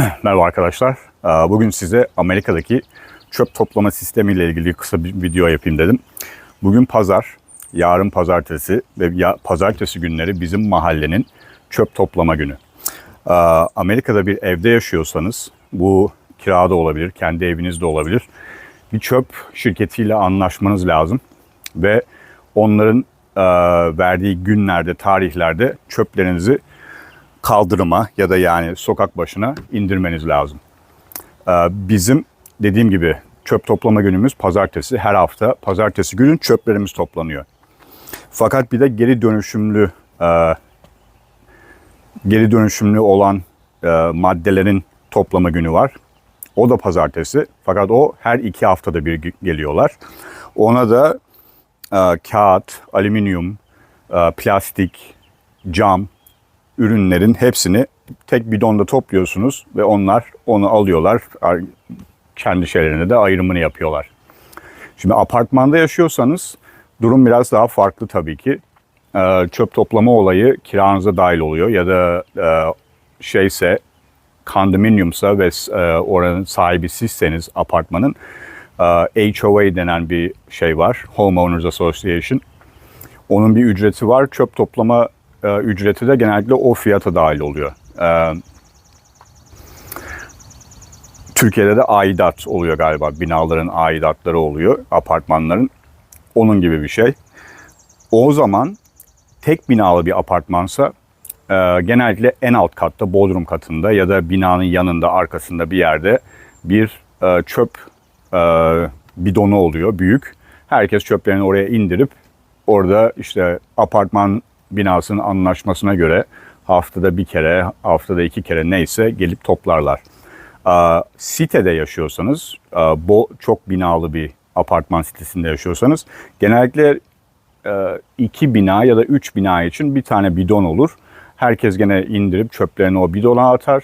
Merhaba arkadaşlar. Ee, Bugün size Amerika'daki çöp toplama sistemiyle ilgili kısa bir video yapayım dedim. Bugün pazar, yarın pazartesi ve pazartesi günleri bizim mahallenin çöp toplama günü. Ee, Amerika'da bir evde yaşıyorsanız bu kirada olabilir, kendi evinizde olabilir. Bir çöp şirketiyle anlaşmanız lazım ve onların e, verdiği günlerde, tarihlerde çöplerinizi kaldırıma ya da yani sokak başına indirmeniz lazım. Ee, Bizim dediğim gibi çöp toplama günümüz pazartesi. Her hafta pazartesi günü çöplerimiz toplanıyor. Fakat bir de geri dönüşümlü e, geri dönüşümlü olan e, maddelerin toplama günü var. O da pazartesi. Fakat o her iki haftada bir ge- geliyorlar. Ona da e, kağıt, alüminyum, plastik, cam, ürünlerin hepsini tek bidonda topluyorsunuz ve onlar onu alıyorlar. ar- Kendi şeylerine de ayrımını yapıyorlar. Şimdi apartmanda yaşıyorsanız durum biraz daha farklı tabii ki. Ee, çöp toplama olayı kiranıza dahil oluyor ya da e, şeyse kondominiumsa ve e, oranın sahibi sizseniz apartmanın e, HOA denen bir şey var. Homeowners Association. Onun bir ücreti var. Çöp toplama e, ücreti de genellikle o fiyata dahil oluyor. E, Türkiye'de de aidat oluyor galiba. Binaların aidatları oluyor, apartmanların. Onun gibi bir şey. O zaman tek binalı bir apartmansa e, genellikle en alt katta, bodrum katında ya da binanın yanında, arkasında bir yerde bir e, çöp e, bidonu oluyor, büyük. Herkes çöplerini oraya indirip orada işte apartman binasının anlaşmasına göre haftada bir kere, haftada iki kere neyse gelip toplarlar. Sitede yaşıyorsanız, bo- çok binalı bir apartman sitesinde yaşıyorsanız genellikle e, iki bina ya da üç bina için bir tane bidon olur. Herkes gene indirip çöplerini o bidona atar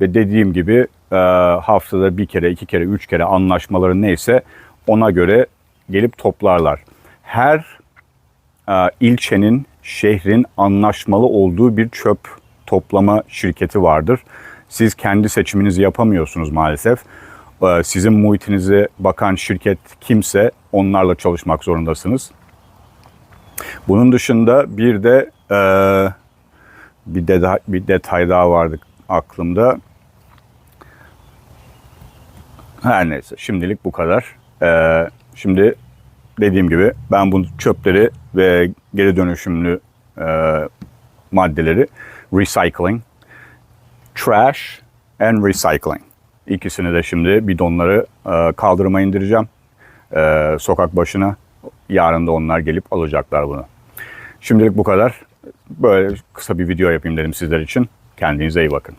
ve dediğim gibi e, haftada bir kere, iki kere, üç kere anlaşmaları neyse ona göre gelip toplarlar. Her e, ilçenin, şehrin anlaşmalı olduğu bir çöp toplama şirketi vardır. Siz kendi seçiminizi yapamıyorsunuz maalesef. E, Sizin muhitinize bakan şirket kimse onlarla çalışmak zorundasınız. Bunun dışında bir de e, bir, detay, bir detay daha vardı aklımda. Her neyse şimdilik bu kadar. E, şimdi dediğim gibi ben bu çöpleri ve geri dönüşümlü e, maddeleri recycling, trash and recycling. İkisini de şimdi bidonları e, kaldırıma indireceğim. E, sokak başına. Yarın da onlar gelip alacaklar bunu. Şimdilik bu kadar. Böyle kısa bir video yapayım dedim sizler için. Kendinize iyi bakın.